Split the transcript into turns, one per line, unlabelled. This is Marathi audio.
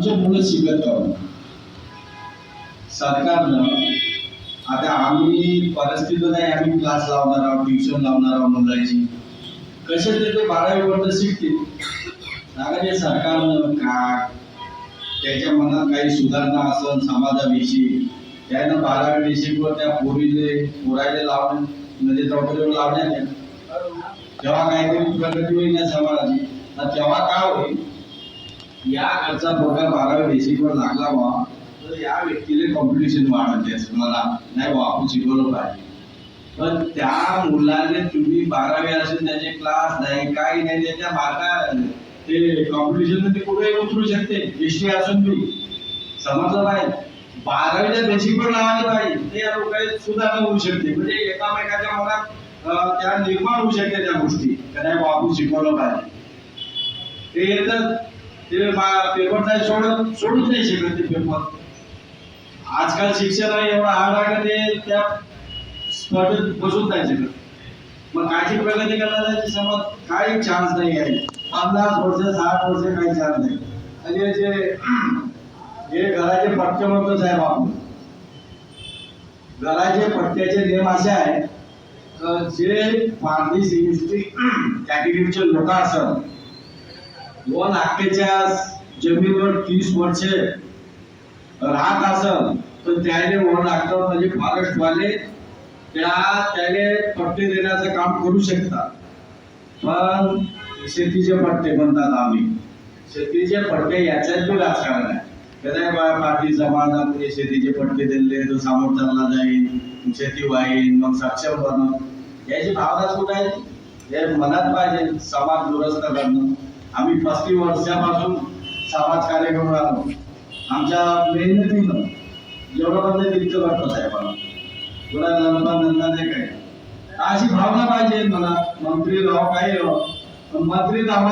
आमचे मुलं शिकत का सरकारनं आता आम्ही परिस्थिती नाही आम्ही क्लास लावणार आहोत ट्युशन लावणार आहोत मुलाची. कसे ते ते बारावीपर्यंत शिकतील. सांगायचे सरकारनं का त्याच्या मनात काही सुधारणा असेल समाजाविषयी त्यानं बारावी शिकवत त्या पोरीले पोरायला लावणे म्हणजे चौकरीवर लावण्यात तेव्हा काहीतरी प्रगती होईल या समाजाची तेव्हा काय होईल? या घरचा पगार बारावी बेसिकवर लागला बा तर या व्यक्तीला कॉम्पिटिशन वाढत असं मला नाही बा आपण शिकवलं पाहिजे. पण त्या मुलाने तुम्ही बारावी असेल त्याचे क्लास नाही काही नाही त्याच्या मार्गा ते कॉम्पिटिशनमध्ये कुठे उतरू शकते हिस्ट्री असून बी. समजलं पाहिजे बारावीच्या बेसिकवर लावायला पाहिजे ते या लोकांना सुधारणा होऊ शकते. म्हणजे एकामेकाच्या मनात त्या निर्माण होऊ शकते त्या गोष्टी. का नाही बा आपण शिकवलं पाहिजे. ते येतात. ते पेपर नाही सोडत सोडूच नाही शकत ते पेपर आजकाल शिक्षण एवढं हार्ड आहे का ते त्या स्पर्धेत बसून नाही शकत. मग कायची प्रगती करण्याची समज काही चान्स नाही आहे. पन्नास वर्ष साठ वर्ष काही चान्स नाही. आणि जे हे घराचे पट्टे म्हणतो साहेब आपण. घराचे पट्ट्याचे नियम असे आहेत जे फार्मिस इंडस्ट्री कॅटेगरीचे लोक असतात दोन हाकेच्या जमिनीवर तीस वर्षे राहत असल तर त्याने वन लाख म्हणजे फॉरेस्ट वाले त्या त्याने पट्टे देण्याचं काम करू शकतात. पण शेतीचे पट्टे म्हणतात आम्ही. शेतीचे पट्टे याच्यात बी राजकारण आहे. कदाय बा पार्टी समाजामध्ये शेतीचे पट्टे दिले तो सामोर चालला जाईल शेती वाईन मग सक्षम बनव याची भावनाच कुठे आहे? हे मनात पाहिजे समाज दुरुस्त करणं. आम्ही पस्तीस वर्षापासून समाज कार्य करून आलो. आमच्या मेहनतीनं जेवढं म्हणजे तितकं वाटतं साहेबांना. तुला नंदा नंदा नाही काय अशी भावना पाहिजे मला. मंत्री राव काही राव. पण मंत्री राव